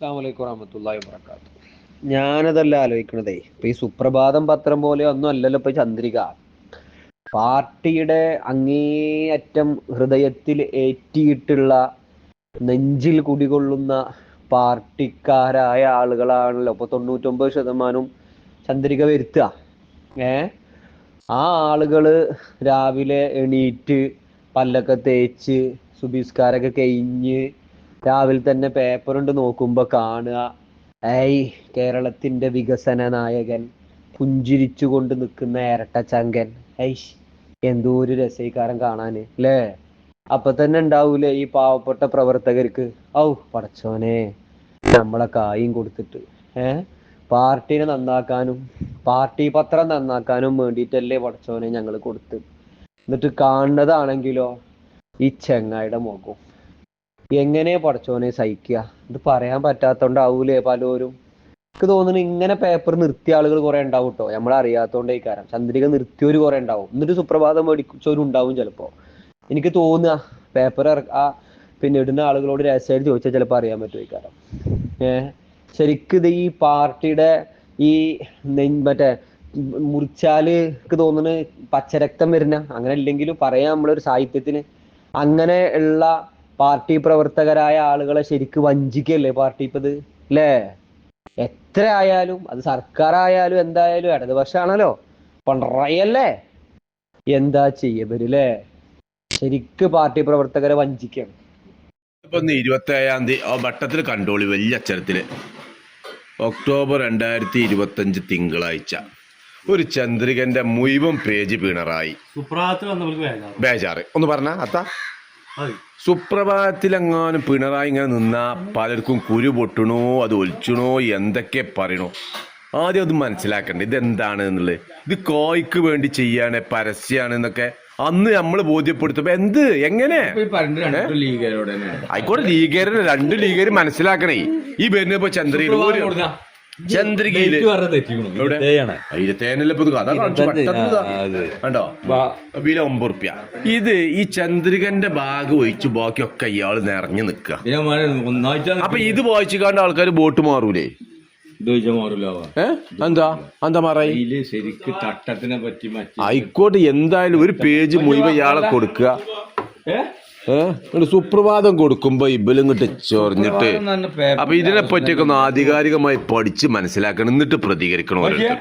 അസ്സാമലൈക്കും വറഹമത്തല്ലാഹി വബർക്കാത്തു ഞാനതല്ല ആലോചിക്കണതേ ഇപ്പൊ ഈ സുപ്രഭാതം പത്രം പോലെ ഒന്നും അല്ലല്ലോ ഇപ്പൊ ചന്ദ്രിക. പാർട്ടിയുടെ അങ്ങേയറ്റം ഹൃദയത്തിൽ ഏറ്റിയിട്ടുള്ള നെഞ്ചിൽ കുടികൊള്ളുന്ന പാർട്ടിക്കാരായ ആളുകളാണല്ലോ. ഇപ്പൊ തൊണ്ണൂറ്റൊമ്പത് ശതമാനം ചന്ദ്രിക വരുത്തുക. ഏ? ആ ആളുകൾ രാവിലെ എണീറ്റ് പല്ലൊക്കെ തേച്ച് സുബിസ്കാരൊക്കെ കഴിഞ്ഞ് രാവിലെ തന്നെ പേപ്പർ ഉണ്ട് നോക്കുമ്പോ കാണുക. ഏയ് കേരളത്തിന്റെ വികസന നായകൻ പുഞ്ചിരിച്ചുകൊണ്ട് നിൽക്കുന്ന ഇരട്ടച്ചങ്കൻ ഐഷ് എന്തോ ഒരു രസീകാരം കാണാന് അല്ലേ അപ്പൊ തന്നെ ഉണ്ടാവൂലേ ഈ പാവപ്പെട്ട പ്രവർത്തകർക്ക്? ഔ പടച്ചോനെ. നമ്മളെ കായും കൊടുത്തിട്ട്. ഏ? പാർട്ടിനെ നന്നാക്കാനും പാർട്ടി പത്രം നന്നാക്കാനും വേണ്ടിയിട്ടല്ലേ പടച്ചോനെ ഞങ്ങൾ കൊടുത്ത്. എന്നിട്ട് കാണുന്നതാണെങ്കിലോ ഈ ചെങ്ങായിയുടെ മുഖം. എങ്ങനെ പടച്ചോനെ സഹിക്കുക? ഇത് പറയാൻ പറ്റാത്തോണ്ടാവൂലേ പലരും? എനിക്ക് തോന്നുന്നു ഇങ്ങനെ പേപ്പർ നിർത്തിയ ആളുകൾ കുറെ ഉണ്ടാവും കേട്ടോ നമ്മൾ അറിയാത്തോണ്ടേ കാരണം ചന്ദ്രിക നിർത്തിയവര് കുറെ ഉണ്ടാവും. എന്നിട്ട് സുപ്രഭാതം മേടിച്ചവരും ഉണ്ടാവും ചിലപ്പോ. എനിക്ക് തോന്നുക പേപ്പർ ആ പിന്നെ ഇടുന്ന ആളുകളോട് രഹസ്യമായിട്ട് ചോദിച്ചാൽ ചിലപ്പോൾ അറിയാൻ പറ്റും കാരണം ഏഹ് ശരിക്കും ഈ പാർട്ടിയുടെ ഈ മറ്റേ മുറിച്ചാൽ എനിക്ക് തോന്നുന്നു പച്ചരക്തം വരുന്ന അങ്ങനെ ഇല്ലെങ്കിലും പറയാം നമ്മളൊരു സാഹിത്യത്തിന് അങ്ങനെ ഉള്ള പാർട്ടി പ്രവർത്തകരായ ആളുകളെ ശരിക്ക് വഞ്ചിക്കല്ലേ പാർട്ടി ഇപ്പത് അല്ലേ എത്ര ആയാലും അത് സർക്കാർ ആയാലും എന്തായാലും ഇടതുപക്ഷാണല്ലോ. പണറയല്ലേ എന്താ ചെയ്യവരില്ലേ ശരിക്ക് പാർട്ടി പ്രവർത്തകരെ വഞ്ചിക്കണം. ഇപ്പൊ ഇരുപത്തി ഏഴാം തീയതി വട്ടത്തിൽ കണ്ടോളി വലിയ അക്ഷരത്തിൽ ഒക്ടോബർ രണ്ടായിരത്തി ഇരുപത്തി അഞ്ച് തിങ്കളാഴ്ച. ഒരു ചന്ദ്രികന്റെ മുഴുവൻ പേജ് പിണറായി. ബേജാറ്. ഒന്ന് പറഞ്ഞ അത്ത. സുപ്രഭാതത്തിലെങ്ങാനും പിണറായി ഇങ്ങനെ നിന്നാ പലർക്കും കുരു പൊട്ടണോ അത് ഒലിച്ചണോ എന്തൊക്കെ പറയണോ? ആദ്യം അത് മനസ്സിലാക്കണ്ട ഇതെന്താണ് എന്നുള്ളത്? ഇത് കോയ്ക്ക് വേണ്ടി ചെയ്യാണ് പരസ്യമാണ് എന്നൊക്കെ. അന്ന് നമ്മൾ ബോധ്യപ്പെടുത്തുമ്പോ എന്ത്? എങ്ങനെ? ആയിക്കോട്ടെ ലീഗേര് രണ്ട് ലീഗേര് മനസ്സിലാക്കണേ. ഈ വരുന്നപ്പോ ചന്ദ്രയിൽ ചന്ദ്രികയിൽ. വില ഒമ്പത് റുപ്യ. ഇത് ഈ ചന്ദ്രികന്റെ ഭാഗം ഒഴിച്ച് ബാക്കിയൊക്കെ ഇയാൾ നിറഞ്ഞു നിക്കുക ഒന്നാഴ്ച അപ്പൊ ഇത് വായിച്ചു കണ്ട ആൾക്കാർ ബോട്ട് മാറൂലേ? എന്താ? എന്താ ഇതിൽ ശരിക്ക് തട്ടത്തിനെ പറ്റി ആയിക്കോട്ടെ എന്തായാലും ഒരു പേജ് മുഴുവൻ ഇയാളെ കൊടുക്കുക? ഏഹ് സുപ്രഭാതം കൊടുക്കുമ്പോ ഇബലും ഇങ്ങോട്ട് ചൊറിഞ്ഞിട്ട്. അപ്പൊ ഇതിനെ പറ്റിയൊക്കെ ഒന്ന് ആധികാരികമായി പഠിച്ച് മനസ്സിലാക്കണം എന്നിട്ട് പ്രതികരിക്കണം ഓരോരുത്തർ.